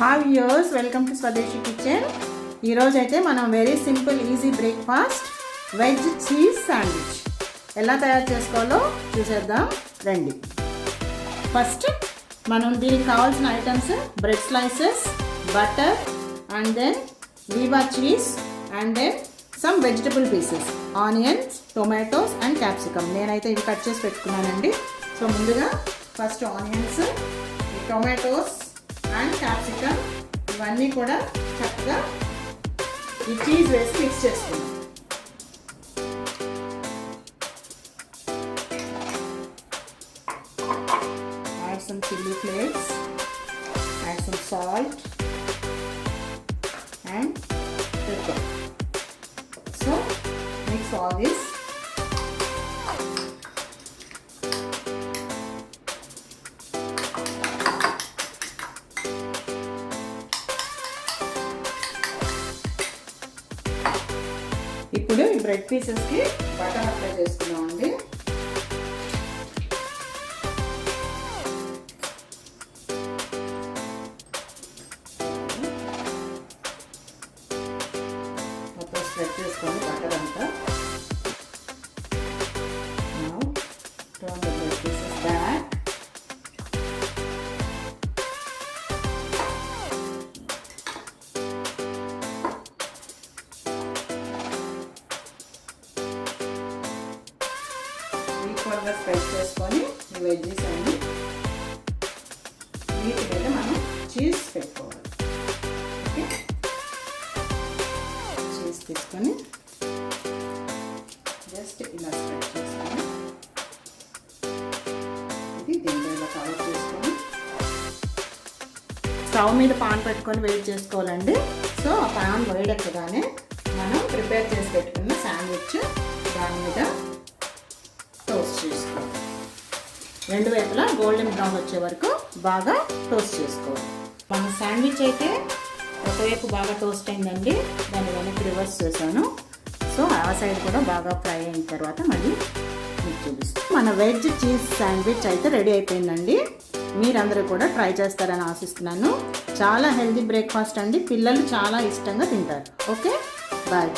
Have yours welcome to Swadeshi kitchen ఈరోజు అయితే మనం very simple easy breakfast veg cheese sandwich ఎలా తయారు చేసుకోవాలో చూసేద్దాం రండి. ఫస్ట్ మనం దీనికి కావాల్సిన items bread slices butter and then Veeba cheese and then some vegetable pieces onions tomatoes and capsicum నేనైతే ఇవి కట్ చేసి పెట్టుకున్నానండి. సో ముందుగా first onions tomatoes and capsicum ఇవన్నీ కూడా చక్కగా ఈ చీజ్ వేసి మిక్స్ చేసుకుందాం add some chili flakes, add some salt and pepper. So mix all this. ఇప్పుడు ఈ బ్రెడ్ పీసెస్కి బటర్ అప్లై చేసుకున్నామండి మొత్తం స్ప్రెడ్ చేసుకోండి బటర్ అంతా ఈక్వల్గా స్ప్రెడ్ చేసుకొని ఈ వెజ్జెస్ అన్ని వీటికైతే మీద మనం చీజ్ పెట్టుకోవాలి. ఓకే? చీజ్ తీసుకొని జస్ట్ ఇలా స్ప్రెడ్ చేసుకొని ఇది దీంట్లో ఇలా కవర్ చేసుకొని స్టవ్ మీద పాన్ పెట్టుకొని వెయిట్ చేసుకోవాలండి. సో ఆ పాన్ వేడెక్కగానే మనం ప్రిపేర్ చేసి రెండు వైపులా గోల్డెన్ బ్రౌన్ వచ్చే వరకు బాగా టోస్ట్ చేసుకోవాలి. మన శాండ్విచ్ అయితే ఒకవైపు బాగా టోస్ట్ అయిందండి. దాన్ని వెనక్కి రివర్స్ చేశాను. సో ఆ సైడ్ కూడా బాగా ఫ్రై అయిన తర్వాత మళ్ళీ మీకు చూపిస్తాను. మన వెజ్ చీజ్ శాండ్విచ్ అయితే రెడీ అయిపోయిందండి. మీరందరూ కూడా ట్రై చేస్తారని ఆశిస్తున్నాను. చాలా హెల్దీ బ్రేక్ఫాస్ట్ అండి. పిల్లలు చాలా ఇష్టంగా తింటారు. ఓకే? బాయ్